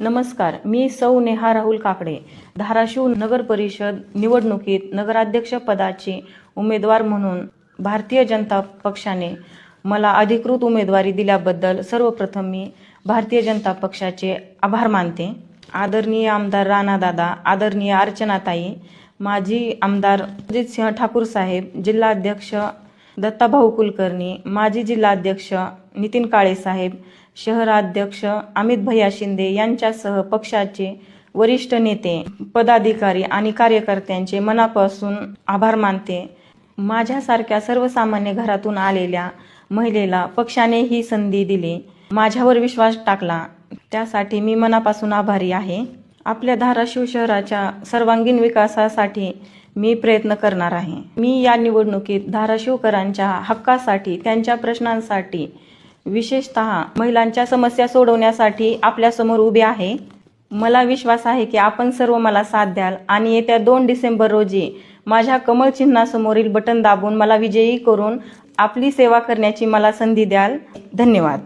नमस्कार मी सौ नेहा राहुल काकडे. धाराशिव नगर परिषद निवडणुकीत नगराध्यक्ष पदाचे उमेदवार म्हणून भारतीय जनता पक्षाने मला अधिकृत उमेदवारी दिल्याबद्दल सर्वप्रथम मी भारतीय जनता पक्षाचे आभार मानते. आदरणीय आमदार राणादादा आदरणीय अर्चनाताई माजी आमदार सिंह ठाकूर साहेब जिल्हाध्यक्ष दत्ताभाऊ कुलकर्णी माजी जिल्हाध्यक्ष नितीन काळे साहेब शहराध्यक्ष अमित भैया शिंदे यांच्यासह पक्षाचे वरिष्ठ नेते पदाधिकारी आणि कार्यकर्त्यांचे मनापासून आभार मानते. माझ्यासारख्या सर्वसामान्य घरातून आलेल्या महिलेला पक्षाने ही संधी दिली. माझ्यावर विश्वास टाकला. त्यासाठी मी मनापासून आभारी आहे. आपल्या धाराशिव शहराच्या सर्वांगीण विकासासाठी मी प्रयत्न करणार आहे. मी या निवडणुकीत धाराशिवकरांच्या हक्कासाठी त्यांच्या प्रश्नांसाठी विशेषत महिलांच्या समस्या सोडवण्यासाठी आपल्यासमोर उभे आहे. मला विश्वास आहे की आपण सर्व मला साथ द्याल आणि येत्या दोन डिसेंबर रोजी माझ्या कमळ चिन्हासमोरील बटन दाबून मला विजयी करून आपली सेवा करण्याची मला संधी द्याल. धन्यवाद.